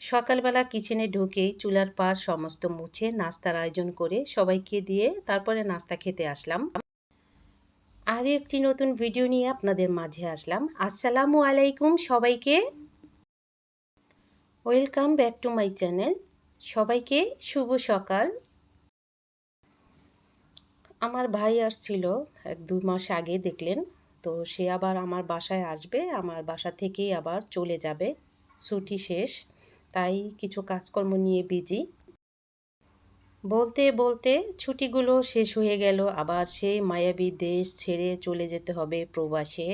সকালবেলা কিচেনে ঢুকেই চুলার পার সমস্ত মুছে নাস্তার আয়োজন করে সবাইকে দিয়ে তারপরে নাস্তা খেতে আসলাম। আরও একটি নতুন ভিডিও নিয়ে আপনাদের মাঝে আসলাম। আসসালামু আলাইকুম সবাইকে। Welcome back to my channel. সবাইকে শুভ সকাল। আমার ভাই আসছিল এক দু মাস আগে, দেখলেন। তো সে আবার আমার বাসায় আসবে। আমার বাসা থেকেই আবার চলে যাবে। ছুটি শেষ। তাই কিছু কাজকর্ম নিয়ে বিজি বলতে বলতে ছুটিগুলো শেষ হয়ে গেল, আবার সেই মায়াবী দেশ ছেড়ে চলে যেতে হবে প্রবাসে।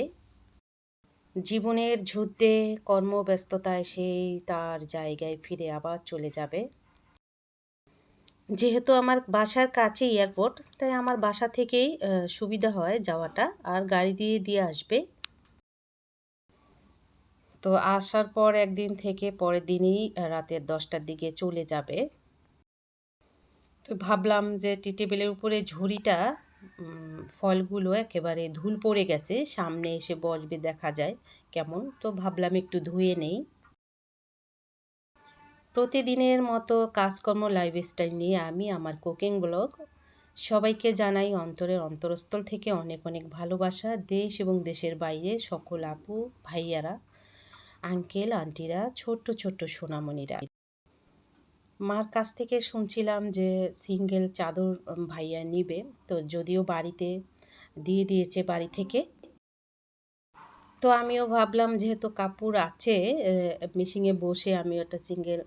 জীবনের যুদ্ধে কর্মব্যস্ততায় সেই তার জায়গায় ফিরে আবার চলে যাবে। যেহেতু আমার বাসার কাছে এয়ারপোর্ট তাই আমার বাসা থেকেই সুবিধা হয় যাওয়াটা, আর গাড়ি দিয়ে দিয়ে আসবে। তো আসার পর একদিন থেকে পরের দিনই রাতের দশটার দিকে চলে যাবে। তো ভাবলাম যে টি টেবিলের উপরে ঝুড়িটা ফলগুলো একেবারে ধুল পড়ে গেছে, সামনে এসে বসবে দেখা যায় কেমন। তো ভাবলাম একটু ধুয়ে নেই। প্রতিদিনের মতো কাজকর্ম লাইফস্টাইল নিয়ে আমি আমার কুকিং ব্লগ সবাইকে জানাই অন্তরের অন্তরস্থল থেকে অনেক অনেক ভালোবাসা। দেশ এবং দেশের বাইরে সকল আপু, ভাইয়ারা আঙ্কেল, আন্টিরা, ছোট্ট ছোট্ট সোনামণিরা। মার কাছ থেকে শুনছিলাম যে সিঙ্গেল চাদর ভাইয়া নিবে। তো যদিও বাড়িতে দিয়ে দিয়েছে বাড়ি থেকে। তো আমিও ভাবলাম, যেহেতু কাপড় আছে মেশিনে বসে আমি একটা সিঙ্গেল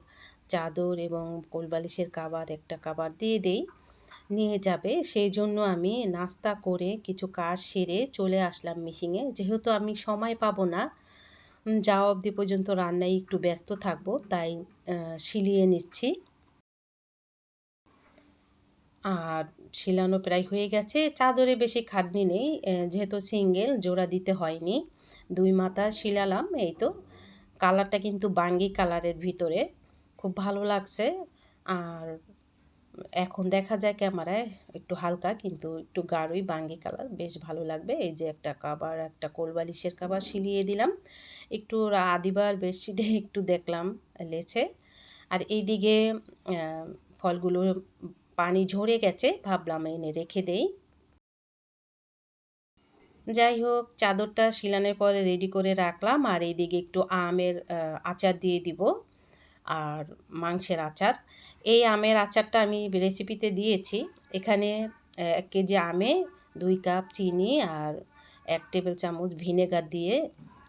চাদর এবং কোলবালিশের কাবার, একটা কাবার দিয়ে দেই, নিয়ে যাবে। সেই জন্য আমি নাস্তা করে কিছু কাজ সেরে চলে আসলাম মেশিনে যেহেতু আমি সময় পাবো না যাওয়া অবধি পর্যন্ত রান্নায় একটু ব্যস্ত থাকব, তাই শিলিয়ে নিচ্ছি। আর শিলানো প্রায় হয়ে গেছে। চাদরে বেশি খাটনি নেই যেহেতু সিঙ্গেল, জোড়া দিতে হয়নি। দুই মাথা শিলালাম, এই তো। কালারটা কিন্তু বাঙ্গি কালারের ভিতরে। খুব ভালো লাগছে। আর এখন দেখা যায় ক্যামেরায় একটু হালকা, কিন্তু একটু গাঢ়ই বাঙ্গি কালার। বেশ ভালো লাগবে। এই যে একটা কাবার, একটা কোলবালিশের কাবার শিলিয়ে দিলাম। একটু আদিবার বেডশিটে একটু দেখলাম লেছে আর এইদিকে ফলগুলো পানি ঝরে গেছে, ভাবলাম এনে রেখে দেই। যাই হোক, চাদরটা শিলানের পরে রেডি করে রাখলাম। আর এইদিকে একটু আমের আচার দিয়ে দিব। আর মাংসের আচার। এই আমের আচারটা আমি রেসিপিতে দিয়েছি। এখানে এক কেজি আমে দুই কাপ চিনি আর এক টেবিল চামচ ভিনেগার দিয়ে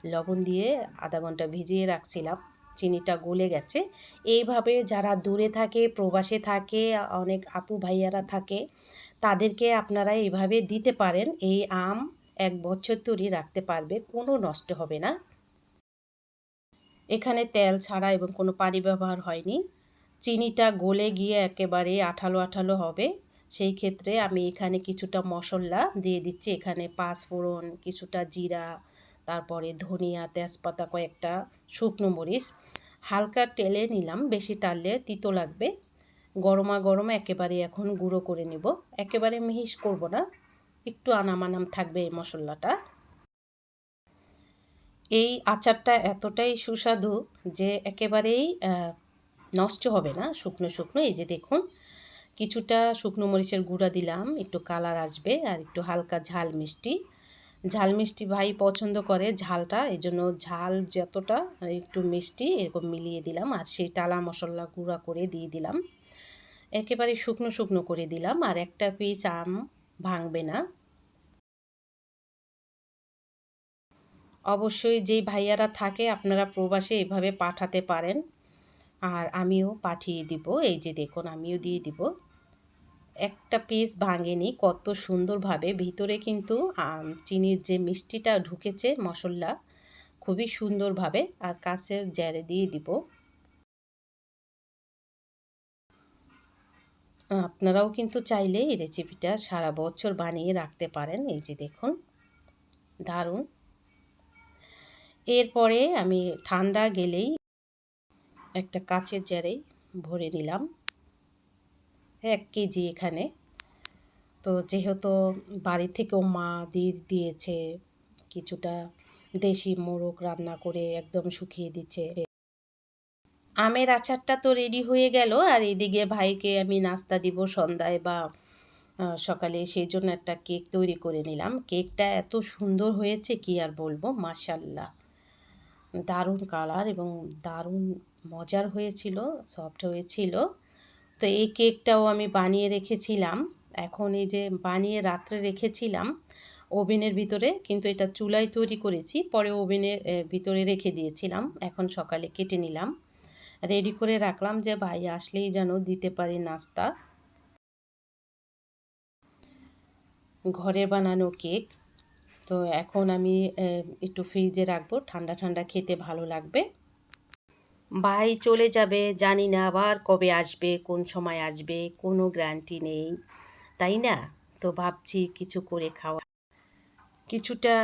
লবণ দিয়ে আধা ঘণ্টা ভিজিয়ে রাখছিলাম। চিনিটা গলে গেছে। এইভাবে যারা দূরে থাকে, প্রবাসে থাকে, অনেক আপু ভাইয়ারা থাকে, তাদেরকে আপনারা এইভাবে দিতে পারেন। এই আম এক বছর তৈরি রাখতে পারবে, কোনো নষ্ট হবে না। এখানে তেল ছাড়া এবং কোনো পানি ব্যবহার হয়নি। চিনিটা গলে গিয়ে একেবারে আঠালো আঠালো হবে। সেই ক্ষেত্রে আমি এখানে কিছুটা মশলা দিয়ে দিচ্ছি। এখানে পাঁচফোড়ন, কিছুটা জিরা, তারপরে ধনিয়া, তেজপাতা, কয়েকটা শুকনো মরিচ। হালকা টেলে নিলাম, বেশি টাললে তিতো লাগবে। গরমা গরমা একেবারে এখন গুঁড়ো করে নিব। একেবারে মিহিস করব না। একটু আনামানাম থাকবে এই মশলাটা। এই আচারটা এতটাই সুস্বাদু যে একেবারেই নষ্ট হবে না, শুকনো শুকনো। এই যে দেখুন, কিছুটা শুকনো মরিচের গুঁড়া দিলাম, একটু কালার আসবে আর একটু হালকা ঝাল মিষ্টি। ঝাল মিষ্টি ভাই পছন্দ করে ঝালটা এই জন্য ঝাল যতটা একটু মিষ্টি এরকম মিলিয়ে দিলাম আর সেই টালা মশলা গুঁড়া করে দিয়ে দিলাম। একেবারে শুকনো শুকনো করে দিলাম আর একটা পিস আম ভাঙবে না। অবশ্যই যেই ভাইয়ারা থাকে আপনারা প্রবাসে এভাবে পাঠাতে পারেন। আর আমিও পাঠিয়ে দিব। এই যে দেখুন, আমিও দিয়ে দিব। একটা পিস ভাঙেনি, কত সুন্দরভাবে। ভিতরে কিন্তু চিনির যে মিষ্টিটা ঢুকেছে মশলা, খুবই সুন্দরভাবে। আর কাছের জ্যারে দিয়ে দিব। আপনারাও কিন্তু চাইলে এই রেসিপিটা সারা বছর বানিয়ে রাখতে পারেন। এই যে দেখুন, দারুণ। এরপরে আমি ঠান্ডা গেলেই একটা কাচের জারেই ভরে নিলাম। এক কেজি এখানে। তো যেহেতু বাড়ি থেকেও মা দিয়ে দিয়েছে, কিছুটা দেশি মোরগ রান্না করে একদম শুকিয়ে দিচ্ছে। আমের আচারটা তো রেডি হয়ে গেল, আর এদিকে ভাইকে আমি নাস্তা দিব সন্ধ্যায় বা সকালে সেই জন্য একটা কেক তৈরি করে নিলাম। কেকটা এত সুন্দর হয়েছে কি আর বলব, মাশাল্লাহ। দারুণ কালার এবং দারুণ মজার হয়েছিল, সফট হয়েছিল। তো এই কেকটাও আমি বানিয়ে রেখেছিলাম। এখন এই যে বানিয়ে রাত্রে রেখেছিলাম ওভেনের ভিতরে, কিন্তু এটা চুলায় তৈরি করেছি, পরে ওভেনের ভিতরে রেখে দিয়েছিলাম। এখন সকালে কেটে নিলাম। রেডি করে রাখলাম যে ভাই আসলেই যেন দিতে পারি নাস্তা। ঘরে বানানো কেক। তো এখন আমি একটু ফ্রিজে রাখব। ঠান্ডা ঠান্ডা খেতে ভালো লাগবে। ভাই চলে যাবে, জানি না আবার কবে আসবে, কোন সময় আসবে, কোনো গ্যারান্টি নেই, তাই না? তো ভাবছি কিছু করে খাওয়া কিছুটা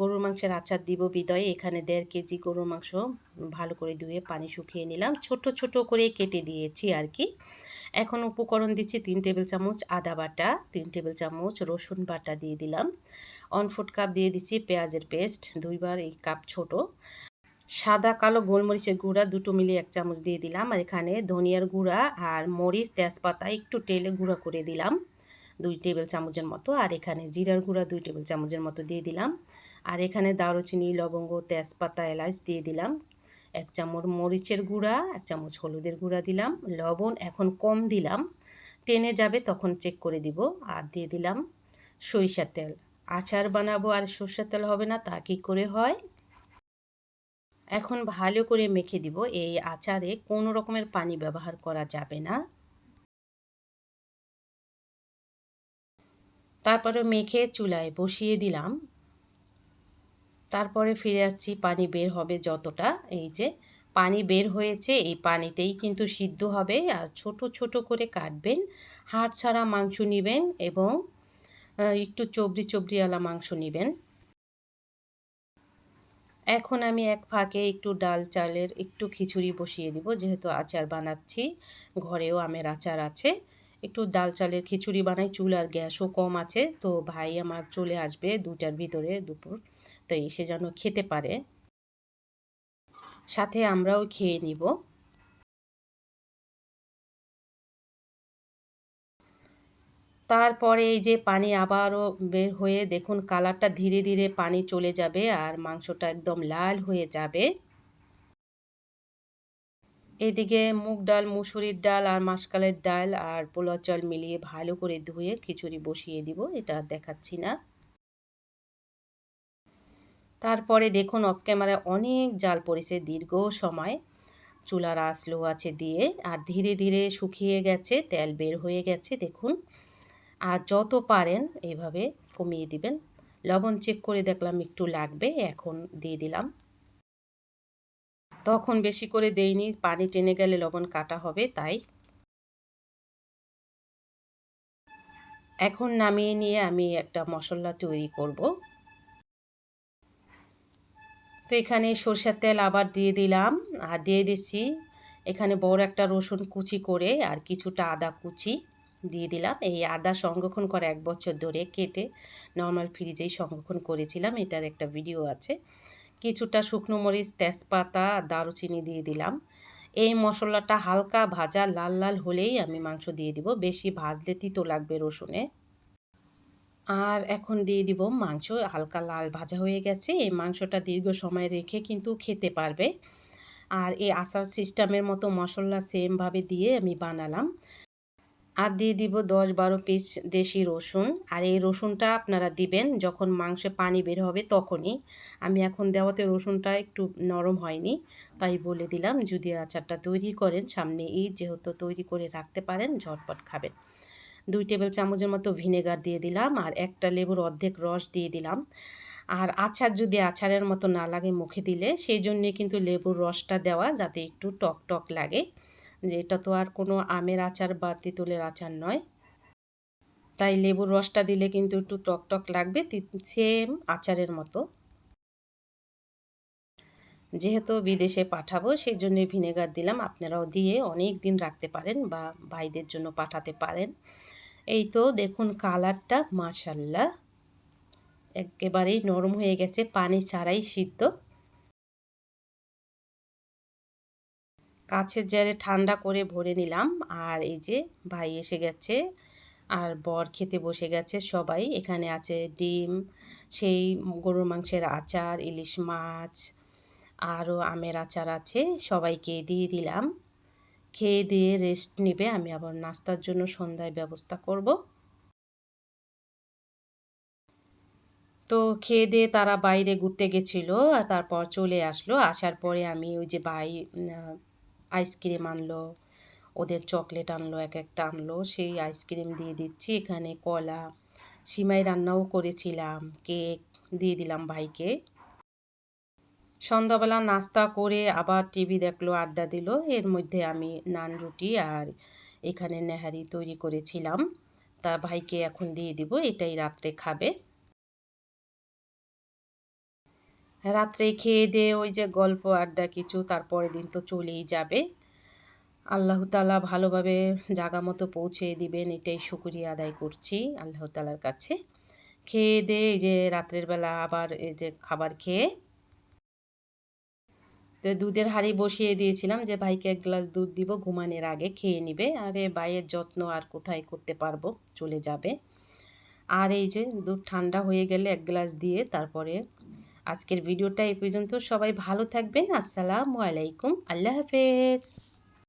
গরুর মাংসের আচার দিব বিদয়ে। এখানে দেড় কেজি গরুর মাংস ভালো করে ধুয়ে পানি শুকিয়ে নিলাম। ছোট ছোট করে কেটে দিয়েছি আর কি এখন উপকরণ দিচ্ছি তিন টেবিল চামচ আদা বাটা, তিন টেবিল চামচ রসুন বাটা দিয়ে দিলাম। ওয়ান ফুট কাপ দিয়ে দিচ্ছি পেঁয়াজের পেস্ট, দুইবার এই কাপ ছোট। সাদা, কালো গোলমরিচের গুঁড়া দুটো মিলিয়ে এক চামচ দিয়ে দিলাম। আর এখানে ধনিয়ার গুঁড়া আর মরিচ, তেজপাতা একটু তেলে গুঁড়া করে দিলাম। দুই টেবিল চামচের মতো, আর এখানে জিরার গুঁড়া দুই টেবিল চামচের মতো দিয়ে দিলাম। আর এখানে দারুচিনি, লবঙ্গ, তেজপাতা, এলাচ দিয়ে দিলাম। এক চামচ মরিচের গুঁড়া, এক চামচ হলুদের গুঁড়া দিলাম। লবণ এখন কম দিলাম। টেনে যাবে তখন চেক করে দিব। আর দিয়ে দিলাম সরিষার তেল। আচার বানাবো আর সরষের তেল হবে না, তা কী করে হয়? এখন ভালো করে মেখে দিব। এই আচারে কোনো রকমের পানি ব্যবহার করা যাবে না। তারপরে মেখে চুলায় বসিয়ে দিলাম। তারপরে ফিরে আসছি, পানি বের হবে যতটা। এই যে পানি বের হয়েছে, এই পানিতেই কিন্তু সিদ্ধ হবে। আর ছোট ছোট করে কাটবেন। হাড় ছাড়া মাংস নেবেন এবং একটু চবড়ি চবড়িওয়ালা মাংস নেবেন। এখন আমি এক ফাঁকে একটু ডাল চালের একটু খিচুড়ি বসিয়ে দিব, যেহেতু আচার বানাচ্ছি। ঘরেও আমের আচার আছে। একটু ডাল চালের খিচুড়ি বানাই, চুল আর গ্যাসও কম আছে, তো ভাই আমার চলে আসবে দুটার ভিতরে দুপুর, তো এসে যেন খেতে পারে। সাথে আমরাও খেয়ে নিব। তারপরে এই যে পানি আবারও বের হয়ে দেখুন, কালারটা ধীরে ধীরে পানি চলে যাবে আর মাংসটা একদম লাল হয়ে যাবে। এদিকে মুগ ডাল, মুসুরির ডাল আর মাসকালের ডাল আর পোলাও চাল মিলিয়ে ভালো করে ধুয়ে খিচুড়ি বসিয়ে দিব, এটা দেখাচ্ছি না। তারপরে দেখুন অফ ক্যামেরায় অনেক জাল পড়েছে দীর্ঘ সময়। চুলার আঁচ লো আছে দিয়ে আর ধীরে ধীরে শুকিয়ে গেছে, তেল বের হয়ে গেছে, দেখুন। আর যত পারেন এইভাবে কমিয়ে দিবেন। লবণ চেক করে দেখলাম একটু লাগবে, এখন দিয়ে দিলাম। তখন বেশি করে দেইনি, পানি টেনে গেলে লবণ কাটা হবে, তাই। এখন নামিয়ে নিয়ে আমি একটা মশলা তৈরি করব। তো এখানে সরষের তেল আবার দিয়ে দিলাম, আর দিয়ে দিচ্ছি এখানে বড় একটা রসুন কুচি করে আর কিছুটা আদা কুচি দিয়ে দিলাম। এই আদা সংরক্ষণ করা এক বছর ধরে কেটে নর্মাল ফ্রিজেই সংরক্ষণ করেছিলাম, এটার একটা ভিডিও আছে। কিছুটা শুকনো মরিচ, তেজপাতা দারুচিনি দিয়ে দিলাম। এই মশলাটা হালকা ভাজা লাল লাল হলেই আমি মাংস দিয়ে দিব। বেশি ভাজলে তিতো লাগবে রসুনে। আর এখন দিয়ে দিব মাংস। হালকা লাল ভাজা হয়ে গেছে। এই মাংসটা দীর্ঘ সময় রেখে কিন্তু খেতে পারবে। আর এই আচার সিস্টেমের মতো মশলা সেমভাবে দিয়ে আমি বানালাম। আর দিয়ে দিব দশ বারো পিস দেশি রসুন। আর এই রসুনটা আপনারা দিবেন যখন মাংসে পানি বের হবে তখনই। আমি এখন দেওয়াতে রসুনটা একটু নরম হয়নি, তাই বলে দিলাম যদি আচারটা তৈরি করেন সামনে ঈদ যেহেতু তৈরি করে রাখতে পারেন ঝটপট খাবেন। দুই টেবিল চামচের মতো ভিনেগার দিয়ে দিলাম আর একটা লেবুর অর্ধেক রস দিয়ে দিলাম। আর আচার যদি আচারের মতো না লাগে মুখে দিলে, সেই জন্যে কিন্তু লেবুর রসটা দেওয়া যাতে একটু টক টক লাগে। যে এটা তো আর কোনো আমের আচার বা তেঁতুলের আচার নয়। তাই লেবুর রসটা দিলে কিন্তু একটু টক টক লাগবে সেম আচারের মতো। যেহেতু বিদেশে পাঠাবো সেই জন্য ভিনেগার দিলাম। আপনারাও দিয়ে অনেক দিন রাখতে পারেন বা ভাইদের জন্য পাঠাতে পারেন। এই তো দেখুন কালারটা, মাশাল্লাহ। একেবারেই নরম হয়ে গেছে, পানি ছাড়াই সিদ্ধ। কাছের জারে ঠান্ডা করে ভরে নিলাম। আর এই যে ভাই এসে গেছে, আর বর খেতে বসে গেছে সবাই। এখানে আছে ডিম, সেই গরুর মাংসের আচার, ইলিশ মাছ, আরও আমের আচার আছে। সবাইকে দিয়ে দিলাম। খেয়ে দিয়ে রেস্ট নেবে। আমি আবার নাস্তার জন্য সন্ধ্যায় ব্যবস্থা করব। তো খেয়ে দিয়ে তারা বাইরে ঘুরতে গেছিল, আর তারপর চলে আসলো। আসার পরে আমি ওই যে ভাই আইসক্রিম আনলো, ওদের চকলেট আনলো, এক একটা আনলো। সেই আইসক্রিম দিয়ে দিচ্ছি, এখানে কলা, সিমাই রান্নাও করেছিলাম, কেক দিয়ে দিলাম ভাইকে। সন্ধ্যাবেলা নাস্তা করে আবার টিভি দেখল, আড্ডা দিল। এর মধ্যে আমি নান, রুটি আর এখানে নেহারি তৈরি করেছিলাম। তা ভাইকে এখন দিয়ে দিব, এটাই রাত্রে খাবে। রাত্রে খেয়ে দিয়ে ওই যে গল্প, আড্ডা কিছু তারপরের দিন তো চলেই যাবে। আল্লাহ তালা ভালোভাবে জাগা মতো পৌঁছে দিবেন, এটাই শুক্রিয়া আদায় করছি আল্লাহ তালার কাছে। খেয়ে দিয়ে এই যে রাত্রের বেলা আবার এই যে খাবার খেয়ে তো দুধের হাঁড়ি বসিয়ে দিয়েছিলাম যে, ভাইকে এক গ্লাস দুধ দিব, ঘুমানোর আগে খেয়ে নিবে। আর এ ভাইয়ের যত্ন আর কোথায় করতে পারব? চলে যাবে। আর এই যে দুধ ঠান্ডা হয়ে গেলে এক গ্লাস দিয়ে তারপরে আজকের ভিডিওটা এই পর্যন্ত। সবাই ভালো থাকবেন। আসসালামু আলাইকুম। আল্লাহ হাফেজ।